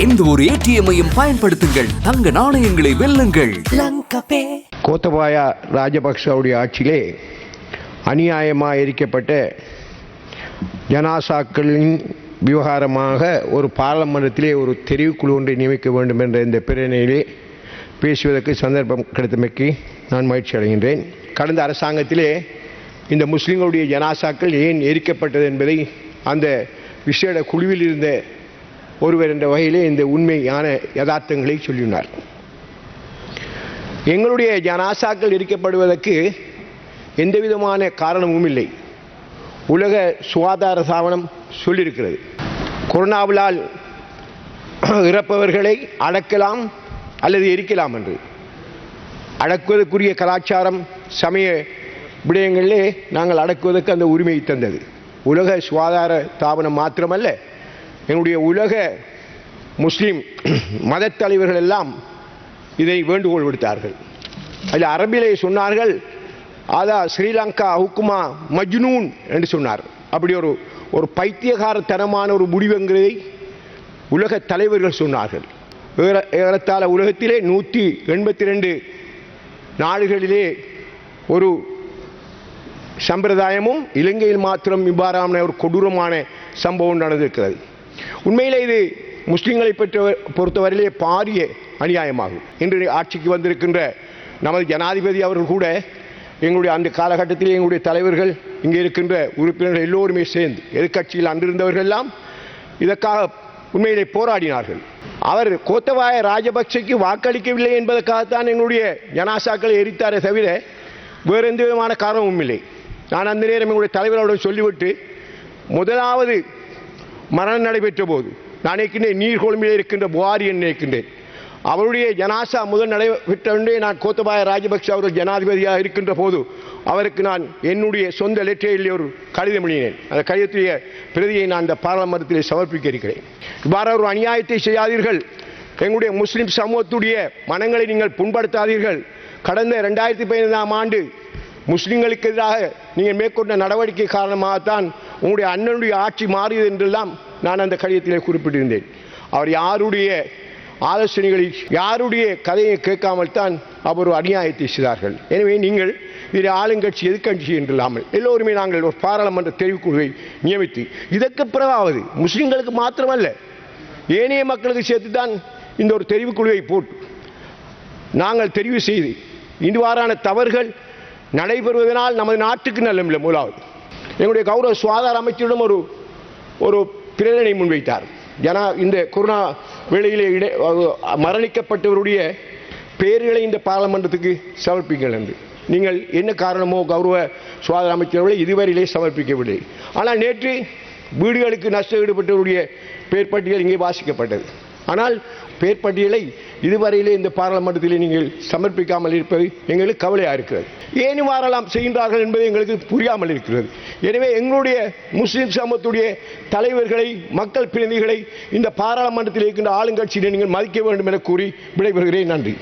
எந்த ஒரு ஏடிஎம்மையும் பயன்படுத்துங்கள். தங்க நாணயங்களை வெல்லுங்கள். கோத்தபாய ராஜபக்சவுடைய ஆட்சியிலே அநியாயமாக எரிக்கப்பட்ட ஜனாசாக்களின் விவகாரமாக ஒரு பாராளுமன்றத்திலே ஒரு தெரிவுக்குழு ஒன்றை நியமிக்க வேண்டும் என்ற இந்த பிரேரணையிலே பேசுவதற்கு சந்தர்ப்பம் கிடைத்தமைக்கு நான் மகிழ்ச்சி அடைகின்றேன். கடந்த அரசாங்கத்திலே இந்த முஸ்லிம்களுடைய ஜனாசாக்கள் ஏன் எரிக்கப்பட்டது என்பதை அந்த விசேட குழுவில் இருந்த ஒருவர் என்ற வகையிலே இந்த உண்மையான யதார்த்தங்களை சொல்லினார். எங்களுடைய ஜனாசாக்கள் எரிக்கப்படுவதற்கு எந்த விதமான காரணமும் இல்லை. உலக சுகாதார சாவனம் சொல்லியிருக்கிறது. கொரோனாவிலால் இறப்பவர்களை அடக்கலாம் அல்லது எரிக்கலாம் என்று. அடக்குவதற்குரிய கலாச்சாரம் சமய விடயங்களிலே நாங்கள் அடக்குவதற்கு அந்த உரிமையை தந்தது. உலக சுகாதார தாபனம் மாத்திரமல்ல என்னுடைய உலக முஸ்லீம் மதத்தலைவர்கள் எல்லாம் இதை வேண்டுகோள் விடுத்தார்கள். அதில் அரபிலே சொன்னார்கள் அதா ஸ்ரீலங்கா ஹுக்குமா மஜ்னூன் என்று சொன்னார். அப்படி ஒரு ஒரு பைத்தியகாரத்தனமான ஒரு முடிவுங்கிறதை உலக தலைவர்கள் சொன்னார்கள். ஏறத்தாழ உலகத்திலே நூற்றி எண்பத்தி ரெண்டு நாடுகளிலே ஒரு சம்பிரதாயமும் இலங்கையில் மாத்திரம் இவ்வாறான ஒரு கொடூரமான சம்பவம் நடந்திருக்கிறது. உண்மையிலே இது முஸ்லீம்களை பெற்ற பொறுத்தவரையிலே பாரிய அநியாயமாகும். இன்று ஆட்சிக்கு வந்திருக்கின்ற நமது ஜனாதிபதி அவர்கள் கூட எங்களுடைய அந்த காலகட்டத்தில் எங்களுடைய தலைவர்கள் இங்கே இருக்கின்ற உறுப்பினர்கள் எல்லோருமே சேர்ந்து எதிர்க்கட்சியில் அன்றிருந்தவர்கள் எல்லாம் இதற்காக உண்மையிலே போராடினார்கள். அவர் கோத்தவாய ராஜபக்சேக்கு வாக்களிக்கவில்லை என்பதற்காகத்தான் எங்களுடைய ஜனாசாக்களை எரித்தாரே தவிர வேறு எந்த விதமான காரணமும் இல்லை. நான் அந்த நேரம் எங்களுடைய தலைவரோடு சொல்லிவிட்டு முதலாவது மரணம் நடைபெற்ற போது நான் நினைக்கின்றேன் நீர்கொழும்பிலே இருக்கின்ற புகாரி என்று நினைக்கின்றேன் அவருடைய ஜனாசா முதல் நடைபெற்றவன்றே நான் கோத்தபாய ராஜபக்ஷ அவர்கள் ஜனாதிபதியாக இருக்கின்ற போது அவருக்கு நான் என்னுடைய சொந்த லெட்டரில் ஒரு கடிதம் எழுதினேன். அந்த கடிதத்துடைய பிரதியை நான் அந்த பாராளுமன்றத்தில் சமர்ப்பிக்க இருக்கிறேன். இவ்வாறு ஒரு அநியாயத்தை செய்யாதீர்கள். எங்களுடைய முஸ்லிம் சமூகத்துடைய மனங்களை நீங்கள் புண்படுத்தாதீர்கள். கடந்த ரெண்டாயிரத்தி பதினைந்தாம் ஆண்டு முஸ்லிம்களுக்கு எதிராக நீங்கள் மேற்கொண்ட நடவடிக்கை காரணமாகத்தான் உங்களுடைய அண்ணனுடைய ஆட்சி மாறியது என்றெல்லாம் நான் அந்த கடிதத்திலே குறிப்பிட்டிருந்தேன். அவர் யாருடைய ஆலோசனைகளை யாருடைய கதையை கேட்காமல் தான் அவர் ஒரு அநியாயத்தை செய்தார்கள். எனவே நீங்கள் இதில் ஆளுங்கட்சி எதிர்கட்சி என்று இல்லாமல் எல்லோருமே நாங்கள் ஒரு பாராளுமன்ற தெரிவுக்குழுவை நியமித்து இதற்கு பிறகாவது முஸ்லிம்களுக்கு மாத்திரமல்ல ஏனைய மக்களுக்கு சேர்த்து தான் இந்த ஒரு தெரிவுக்குழுவை போட்டு நாங்கள் தெரிவு செய்து இன்றுவாறான தவறுகள் நடைபெறுவதனால் நமது நாட்டுக்கு நல்லமில்லை முதலாவது. எங்களுடைய கௌரவ சுகாதார அமைச்சரிடம் ஒரு ஒரு பிரேரணை முன்வைத்தார். ஜன இந்த கொரோனா வேளையிலே இடை மரணிக்கப்பட்டவருடைய பேர்களை இந்த பாராளுமன்றத்துக்கு சமர்ப்பிங்கள் என்று. நீங்கள் என்ன காரணமோ கௌரவ சுகாதார அமைச்சர்களை இதுவரையிலே சமர்ப்பிக்கவில்லை. ஆனால் நேற்று வீடுகளுக்கு நஷ்டம் ஈடுபட்டவருடைய பேர் பட்டியல் இங்கே வாசிக்கப்பட்டது. ஆனால் பேர்பட்டியலை இதுவரையிலே இந்த பாராளுமன்றத்தில் நீங்கள் சமர்ப்பிக்காமல் இருப்பது எங்களுக்கு கவலையாக இருக்கிறது. ஏன் வாரலாம் செய்கின்றார்கள் என்பது எங்களுக்கு புரியாமல் இருக்கிறது. எனவே எங்களுடைய முஸ்லிம் சமூகத்துடைய தலைவர்களை மக்கள் பிரதிநிதிகளை இந்த பாராளுமன்றத்தில் இருக்கின்ற ஆளுங்கட்சியினை நீங்கள் மதிக்க வேண்டும் என கூறி விடைபெறுகிறேன். நன்றி.